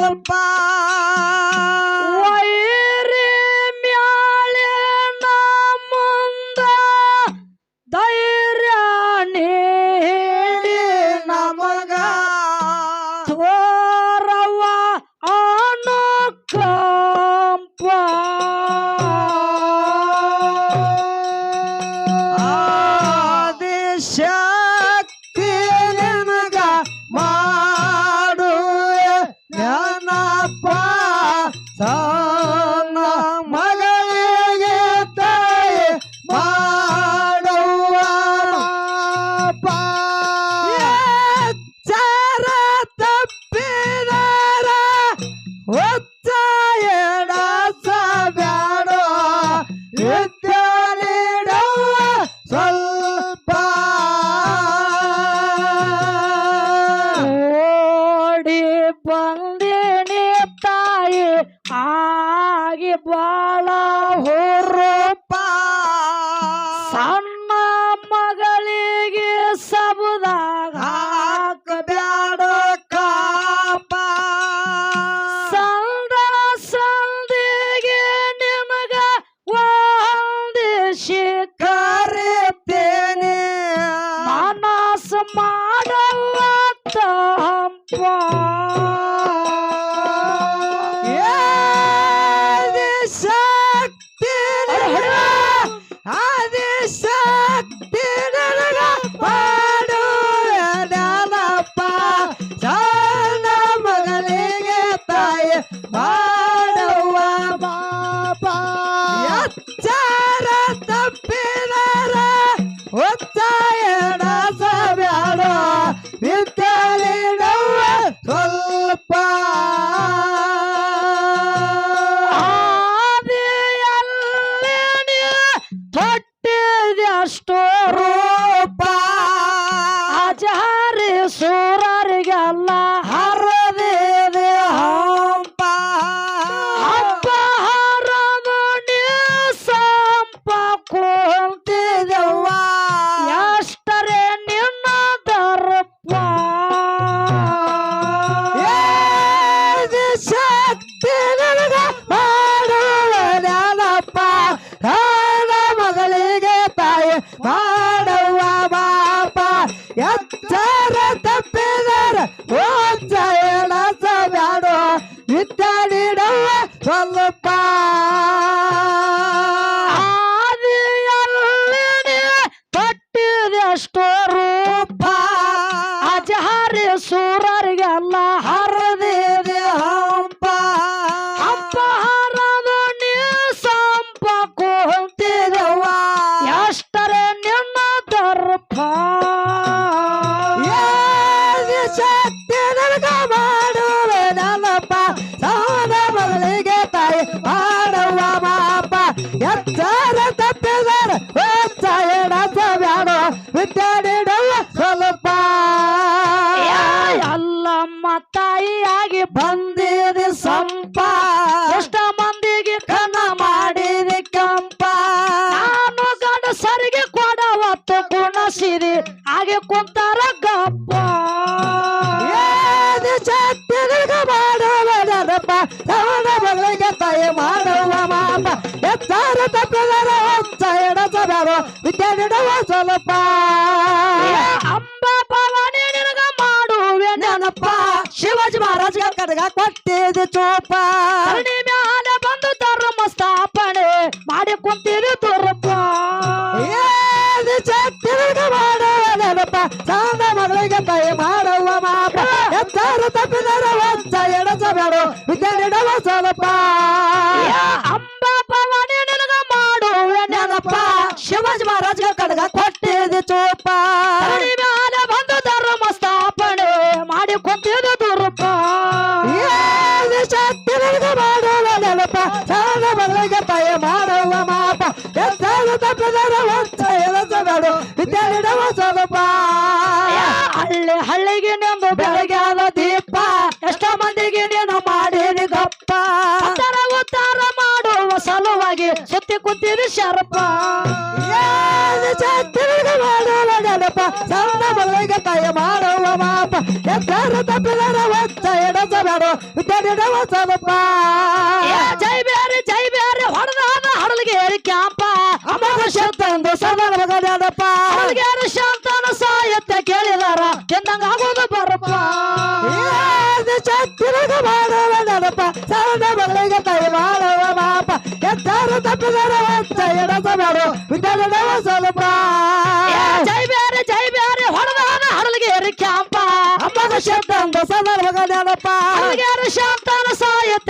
ಸ್ವಲ್ಪ ತಂಪ ಶಕ್ತಿ ಆಚಾರಿ ಸೂರರಿಗೆಲ್ಲ ವಿದ್ಯೆ ನೀಡುವ ಸ್ವಲ್ಪ. ಆದಿಯಲ್ಲಿ ರೂಪ. ಎಚ್ಚರ ತಪ್ಪಿದಾರ ಒಚ್ಚ ಎಡಸ ಬ್ಯಾಡೋ ವಿದ್ಯೆ ನೀಡುವ ಸ್ವಲ್ಪ. ಅಲ್ಲಮ್ಮ ತಾಯಿಯಾಗಿ ಬಂದಿದೆ ಸಂಪ. ಎಷ್ಟ ಮಂದಿಗೆ ಕನ ಮಾಡಿದೆ ಕಂಪ. ನಾನು ಗಂಡಸರಿಗೆ ಕೊಡವತ್ತು ಕುಣಸಿರಿ ಹಾಗೆ ಕುಂತಾರ ಗಪ್ಪ. ಒಚ್ಚ ಎಡಸ ವಿದ್ಯಾ ವಿದ್ಯೆ ನೀಡುವ ಸ್ವಲ್ಪ. ಅಂಬ ಪವನಿ ನಿನಗ ಮಾಡುವೆ ನೆನಪ. ಶಿವಾಜಿ ಮಹಾರಾಜ್ ಕಡೆಗ ಕೊಟ್ಟಿದೆ ಚೋಪ. ಧರಣಿ ಮ್ಯಾಲ ಬಂದು ಧರ್ಮ ಸ್ಥಾಪನೆ ಮಾಡಿ ಕುಂತೀರಿ ದುರ್ಪ ನನಗ ಮಾಡುವ ನೆನಪ. ಸೌದ ಮಗಳಿಗೆ ಭಯ ಮಾಡುವ ಮಾಪ. ಎತ್ತಾರು ತಪ್ಪಿದರ ಒಚ್ಚ ವಿದ್ಯಾ ಬ್ಯಾಡೋ ವಿದ್ಯೆ ನೀಡುವ ಸ್ವಲ್ಪ. ಶಿವಾಜಿ ಮಹಾರಾಜ ಕಡಗ ಕೊಟ್ಟಿದೆ ಚೋಪ. ಮ್ಯಾಲ ಬಂದು ಧರ್ಮ ಸ್ಥಾಪನೆ ಮಾಡಿ ಕುಂತೀರಿ ದುರ್ಪ. ಶಕ್ತಿ ಮಾಡುವ ನೆನಪ. ಸಣ್ಣ ಮಗಳಿಗೆ ತಾಯಿ ಮಾಡುವ ಮಾಪ. ತಪ್ಪಿದರ ಸ್ವಲ್ಪ ಹಳ್ಳಿ ಹಳ್ಳಿಗೆ ನಿಂದು ಬೆಳಗ್ಗೆ ಆದ ದೀಪ. ಎಷ್ಟೋ ಮಂದಿಗೆ ನೀನು ಮಾಡಿರಿ ಗಪ್ಪ ಉತ್ತಾರ ಮಾಡುವ ಸಲುವಾಗಿ ಸುತ್ತಿ ಕುಂತೀರಿ ಶರಪ. ನೆನಪ ಸಣ್ಣ ಮಗಳಿಗೆ ತಾಯಿ ಮಾಡುವ ಮಾಪ. ಎತ್ತರ ತಪ್ಪಿದರ ಒಚ್ಚ ಎಡಸ ಬೇಡ ವಿದ್ಯೆ ವಿದ್ಯಾರ್ಥಿಗಳ ಸ್ವಲ್ಪ ಜೈ ಬೇರೆ ಜೈ ಬೇರೆ ಹೊಡೆದಾದ ಹಡಲ್ಗೇರಿ ಕ್ಯಾಂಪ. ಅಮರ ಶಬ್ದಂದು ಸದನ ಮಗನಪ್ಪ ಹಡಲಿಗೆ ಶಾಂತನ ಸಾಯತ್ತೆ ಕೇಳಿದಾರ ತಿಂದಂಗ ಆಗೋದು ಬರಪ್ಪ. ಚತ್ತಿರಗ ಮಾಡುವ ನೆನಪ ಸಣ್ಣ ಮಗಳಿಗೆ ಕೈ ಮಾಡುವ ಮಾಪ. ಎತ್ತರ ತಪ್ಪಿದರ ಹೊತ್ತ ಎಡಸ ಮಾಡು ವಿದ್ಯಾರ್ಥಿಗಳ ಸ್ವಲ್ಪ ಅಮೋಘ ಶಬ್ದಂದು ಸದನ ಮಗನಪ್ಪ ಶಾಂತನ ಸಾಯತ್ತೆ?